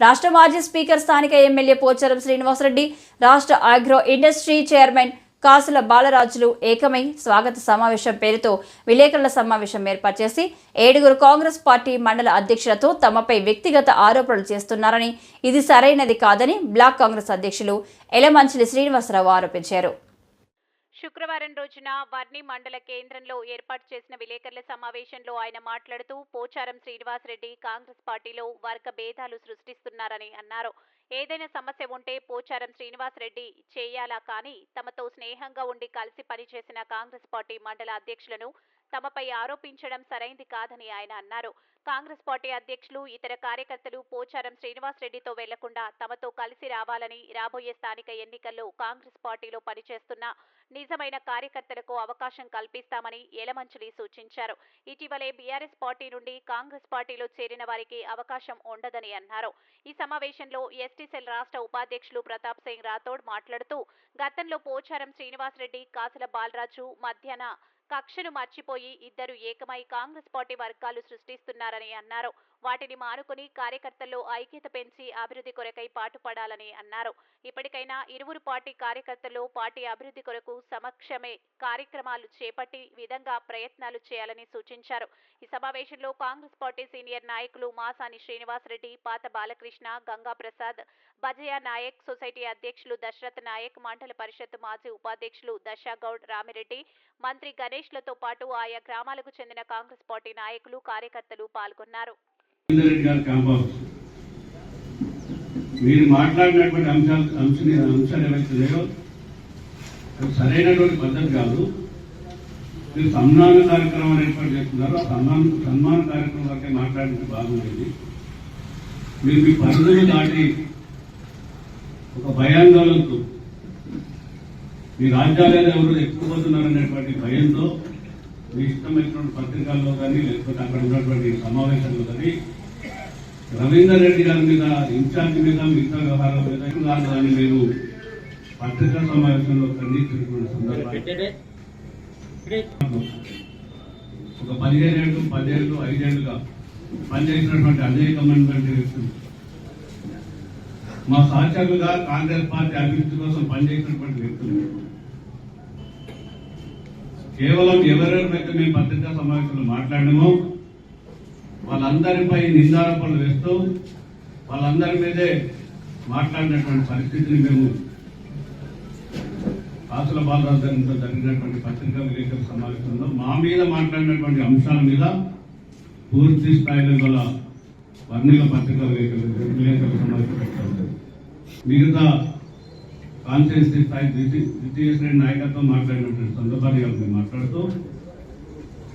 రాష్ట్ర మాజీ స్పీకర్ స్థానిక ఎమ్మెల్యే పోచారం శ్రీనివాసరెడ్డి రాష్ట్ర ఆగ్రో ఇండస్ట్రీ చైర్మన్ కాసుల బాలరాజులు ఏకమై స్వాగత సమావేశం పేరుతో విలేకరుల సమావేశం ఏర్పాటు చేసి ఏడుగురు కాంగ్రెస్ పార్టీ మండల అధ్యక్షులతో తమపై వ్యక్తిగత ఆరోపణలు చేస్తున్నారని ఇది సరైనది కాదని బ్లాక్ కాంగ్రెస్ అధ్యక్షులు ఎలమంచిలి శ్రీనివాసరావు ఆరోపించారు. శుక్రవారం రోజున వర్ణి మండల కేంద్రంలో ఏర్పాటు చేసిన విలేకరుల సమావేశంలో ఆయన మాట్లాడుతూ పోచారం శ్రీనివాసరెడ్డి కాంగ్రెస్ పార్టీలో వర్గ భేదాలు సృష్టిస్తున్నారని అన్నారు. ఏదైనా సమస్య ఉంటే పోచారం శ్రీనివాసరెడ్డి చేయాలా కానీ తమతో స్నేహంగా ఉండి కలిసి పనిచేసిన కాంగ్రెస్ పార్టీ మండల అధ్యక్షులను తమపై ఆరోపించడం సరైంది కాదని ఆయన అన్నారు. కాంగ్రెస్ పార్టీ అధ్యక్షులు ఇతర కార్యకర్తలు పోచారం శ్రీనివాసరెడ్డితో వెళ్ళకుండా తమతో కలిసి రావాలని రాబోయే స్థానిక ఎన్నికల్లో కాంగ్రెస్ పార్టీలో పనిచేస్తున్న నిజమైన కార్యకర్తలకు అవకాశం కల్పిస్తామని యలమంచిలి సూచించారు. ఇటీవలే బీఆర్ఎస్ పార్టీ నుండి కాంగ్రెస్ పార్టీలో చేరిన వారికి అవకాశం ఉండదని అన్నారు. ఈ సమావేశంలో ఎస్టీ సెల్ రాష్ట్ర ఉపాధ్యక్షులు ప్రతాప్ సింగ్ రాథోడ్ మాట్లాడుతూ గతంలో పోచారం శ్రీనివాసరెడ్డి కాసుల బాలరాజు మధ్యాహ్న కక్షను మర్చిపోయి ఇద్దరు ఏకమై కాంగ్రెస్ పార్టీ వర్గాలు సృష్టిస్తున్నారని అన్నారు. వాటిని మానుకుని కార్యకర్తల్లో ఐక్యత పెంచి అభివృద్ధి కొరకై పాటుపడాలని అన్నారు. ఇప్పటికైనా ఇరువురు పార్టీ కార్యకర్తలు పార్టీ అభివృద్ధి కొరకు సమక్షమే కార్యక్రమాలు చేపట్టి విధంగా ప్రయత్నాలు చేయాలని సూచించారు. ఈ సమావేశంలో కాంగ్రెస్ పార్టీ సీనియర్ నాయకులు మాసాని శ్రీనివాసరెడ్డి పాత బాలకృష్ణ గంగా ప్రసాద్ బజయ నాయక్ సొసైటీ అధ్యక్షులు దశరథ్ నాయక్ మండల పరిషత్ మాజీ ఉపాధ్యక్షులు దశాగౌడ్ రామిరెడ్డి మంత్రి గణేష్లతో పాటు ఆయా గ్రామాలకు చెందిన కాంగ్రెస్ పార్టీ నాయకులు కార్యకర్తలు పాల్గొన్నారు. రెడ్డి మీరు మాట్లాడినటువంటి అంశాలు అంశ అంశాలు ఏవైతే అది సరైనటువంటి పద్ధతి కాదు. మీరు సన్మాన కార్యక్రమం ఏర్పాటు చెప్తున్నారు ఆ సన్మాన సన్మాన కార్యక్రమం వరకే మాట్లాడితే బాగుండేది. మీరు మీ పరిధులు దాటి ఒక భయాందోళనతో మీ రాజ్యాలయాలు ఎవరు ఎక్కువపోతున్నారనేటువంటి భయంతో మీ ఇష్టమైనటువంటి పత్రికల్లో కానీ లేకపోతే అక్కడ ఉన్నటువంటి సమావేశాల్లో కానీ రవీందర్ రెడ్డి గారి మీద ఇన్ఛార్జ్ మీద మిగతా వ్యవహారాల మీద కాదు అని మీరు పత్రికా సమావేశంలో ఖండించినటువంటి సందర్భాలు? ఒక పదిహేను ఏళ్ళు పదేళ్ళు ఐదేళ్ళుగా పనిచేసినటువంటి అనేకమైనటువంటి వ్యక్తులు. మా సహచరులుగా కాంగ్రెస్ పార్టీ అభివృద్ధి కోసం పనిచేసినటువంటి వ్యక్తులు. కేవలం ఎవరెవరైతే మేము పత్రికా సమావేశంలో మాట్లాడినామో వాళ్ళందరిపై నిందారోపణలు వేస్తూ వాళ్ళందరి మీదే మాట్లాడినటువంటి పరిస్థితిని మేము కాసుల బాలరాజు గారితో జరిగినటువంటి పత్రికా విలేకరుల సమావేశంలో మా మీద మాట్లాడినటువంటి అంశాల మీద పూర్తి స్థాయిలో గల వర్ణిల పత్రికా విలేకరుల విలేకరుల సమావేశం పెట్టారు మిగతా కాన్స్టిట్యూన్సీ స్థాయి ద్వితీయ శ్రేణి నాయకత్వం మాట్లాడినటువంటి సందర్భాన్ని మేము మాట్లాడుతూ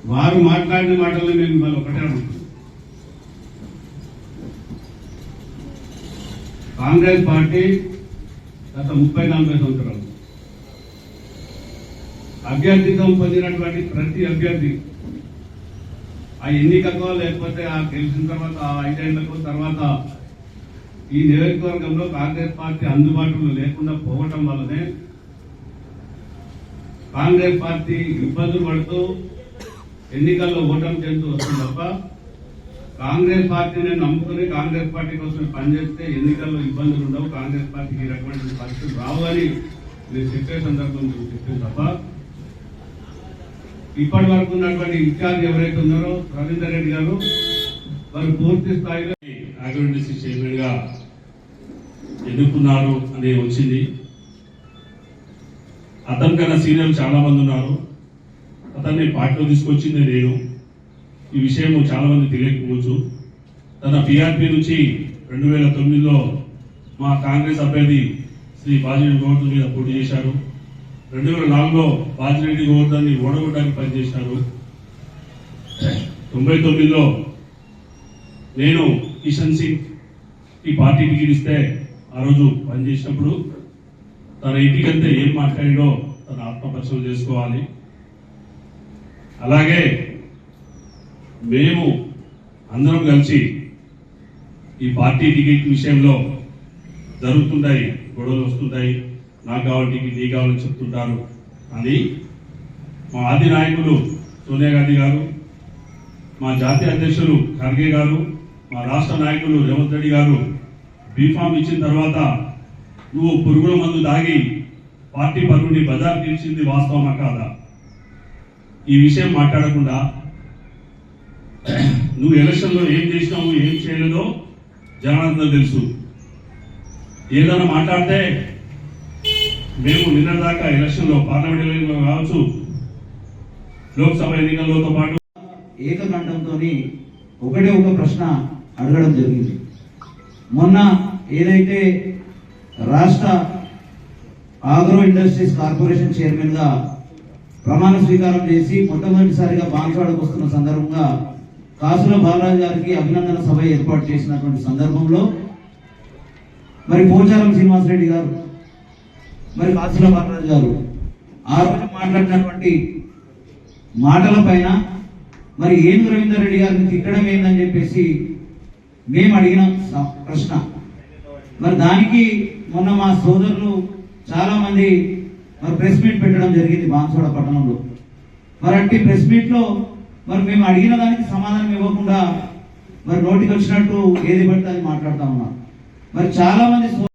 వారు మాట్లాడిన మాటల్ని మేము ఇవాళ ఒకటే అడుగుతున్నాం కాంగ్రెస్ పార్టీ గత ముప్పై నలభై సంవత్సరాలు అభ్యర్థిత్వం పొందినటువంటి ప్రతి అభ్యర్థి ఆ ఎన్నికకో లేకపోతే ఆ గెలిచిన తర్వాత ఆ ఐదేళ్ళకో తర్వాత ఈ నియోజకవర్గంలో కాంగ్రెస్ పార్టీ అందుబాటులో లేకుండా పోవటం వల్లనే కాంగ్రెస్ పార్టీ ఇబ్బందులు పడుతూ ఎన్నికల్లో ఓటమి చెందుతూ వస్తుంది తప్ప కాంగ్రెస్ పార్టీని నమ్ముకుని కాంగ్రెస్ పార్టీ కోసం పనిచేస్తే ఎన్నికల్లో ఇబ్బందులు ఉండవు. కాంగ్రెస్ పార్టీకి ఈ రకమైన పరిస్థితులు రావని నేను చెప్పే సందర్భం చెప్పాను తప్ప ఇప్పటి వరకు ఉన్నటువంటి ఇన్ఛార్జ్ ఎవరైతే ఉన్నారో రవీందర్ రెడ్డి గారు వారు పూర్తి స్థాయిలో ఆగ్రో చైర్మన్గా ఎన్నుకున్నారు అని వచ్చింది. అతని కన్నా సీనియర్లు చాలా మంది ఉన్నారు. అతన్ని పార్టీలో తీసుకొచ్చింది నేను. ఈ విషయం చాలా మంది తెలియకపోవచ్చు. తన పిఆర్పి నుంచి రెండు వేల తొమ్మిదిలో మా కాంగ్రెస్ అభ్యర్థి శ్రీ బాజిరెడ్డి గోవర్ధన్ మీద పోటీ చేశారు. రెండు వేల నాలుగులో బాజిరెడ్డి గోవర్ధన్ని ఓడగొట్టడానికి పనిచేశారు. తొంభై తొమ్మిదిలో నేను కిషన్ సింగ్ ఈ పార్టీ టికెట్ ఇస్తే ఆ రోజు పనిచేసినప్పుడు తన ఇంటికంటే ఏం మాట్లాడాడో తన ఆత్మపరిశీలన చేసుకోవాలి. అలాగే మేము అందరం కలిసి ఈ పార్టీ టికెట్ విషయంలో జరుగుతుంటాయి గొడవలు వస్తుంటాయి. నాకు కావాలి టికెట్ నీ కావాలని చెప్తుంటారు. అని మా ఆది నాయకులు సోనియా గాంధీ గారు మా జాతీయ అధ్యక్షులు ఖర్గే గారు మా రాష్ట్ర నాయకులు రేవంత్ రెడ్డి గారు బీఫామ్ ఇచ్చిన తర్వాత నువ్వు పురుగుల మందు దాగి పార్టీ పరువుని బజార్ తీర్చింది వాస్తవమా కాదా? ఈ విషయం మాట్లాడకుండా నువ్వు ఎలక్షన్లో ఏం చేసినావు ఏం చేయలేదో జనాలందరూ తెలుసు. ఏదైనా మాట్లాడితే మేము నిన్న దాకా ఎలక్షన్లో పార్లమెంట్ ఎన్నికల్లో కావచ్చు లోక్సభ ఎన్నికలతో పాటు ఏకకంఠంతో ఒకటే ఒక ప్రశ్న అడగడం జరిగింది. మొన్న ఏదైతే రాష్ట్ర ఆగ్రో ఇండస్ట్రీస్ కార్పొరేషన్ చైర్మన్గా ప్రమాణ స్వీకారం చేసి మొట్టమొదటిసారిగా బాన్స్వాడకు వస్తున్న సందర్భంగా కాసుల బాలరాజు గారికి అభినందన సభ ఏర్పాటు చేసినటువంటి సందర్భంలో మరి పోచారం శ్రీనివాసరెడ్డి గారు మరి కాసుల బాలరాజు గారు ఆ రోజు మాట్లాడినటువంటి మాటల పైన మరి ఏం రవీందర్ రెడ్డి గారిని తిట్టడం ఏందని చెప్పేసి మేము అడిగిన స- ప్రశ్న. మరి దానికి మొన్న మా సోదరులు చాలా మంది మరి ప్రెస్ మీట్ పెట్టడం జరిగింది బాన్సోడ పట్టణంలో. మరి అట్టి ప్రెస్ మీట్లో మరి మేము అడిగిన దానికి సమాధానం ఇవ్వకుండా మరి నోటికి వచ్చినట్టు ఏది పడితే అది మాట్లాడుతూ ఉన్నాం మరి చాలా మంది